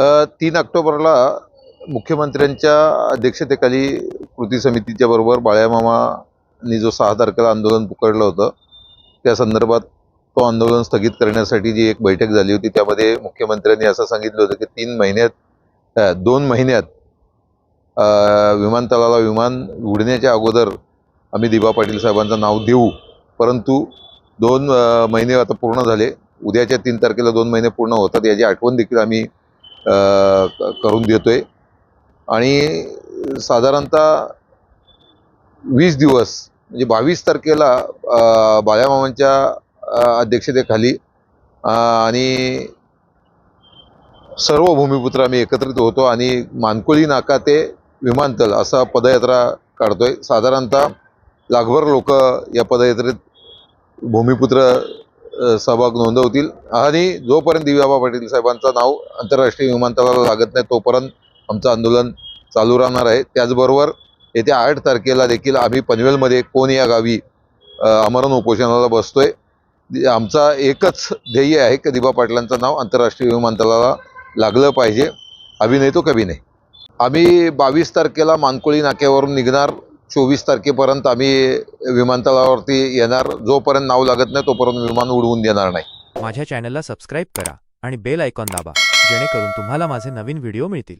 तीन ऑक्टोबरला मुख्यमंत्र्यांच्या अध्यक्षतेखाली कृती समितीच्या बरोबर बाळ्यामामानी जो सहा तारखेला आंदोलन पुकारलं होतं त्या संदर्भात तो आंदोलन स्थगित करण्यासाठी जी एक बैठक झाली होती त्यामध्ये मुख्यमंत्र्यांनी असं सांगितलं होतं की तीन महिन्यात दोन महिन्यात विमानतळाला विमान उडण्याच्या अगोदर आम्ही दिबा पाटील साहेबांचं नाव देऊ. परंतु दोन महिने आता पूर्ण झाले. उद्याच्या तीन तारखेला दोन महिने पूर्ण होतात. याची आठवण देखील आम्ही करून देतोय. आणि साधारणतः वीस दिवस म्हणजे बावीस तारखेला बाळ्यामामांच्या अध्यक्षतेखाली आणि सर्व भूमिपुत्र आम्ही एकत्रित होतो आणि मानकोळी नाका ते विमानतळ असा पदयात्रा काढतोय. साधारणतः लाखभर लोक या पदयात्रेत भूमिपुत्र सहभाग नोंदवतील. आणि जोपर्यंत दिव्याबा पाटील साहेबांचं नाव आंतरराष्ट्रीय विमानतळाला लागत नाही तोपर्यंत आमचं आंदोलन चालू राहणार आहे. त्याचबरोबर येत्या आठ तारखेला देखील आम्ही पनवेलमध्ये कोण या गावी आमरण उपोषणाला बसतोय? आमचा एकच ध्येय आहे की दिबा पाटलांचं नाव आंतरराष्ट्रीय विमानतळाला लागलं पाहिजे. अभिनय तो कभी नाही. आम्ही बावीस तारखेला मानकोळी नाक्यावरून निघणार. चोवीस तारखेपर्यंत आम्ही विमानतळावरती येणार. जोपर्यंत नाव लागत नाही तोपर्यंत विमान उडवून देणार नाही. माझ्या चॅनलला सबस्क्राईब करा आणि बेल आयकॉन दाबा जेणेकरून तुम्हाला माझे नवीन व्हिडिओ मिळतील.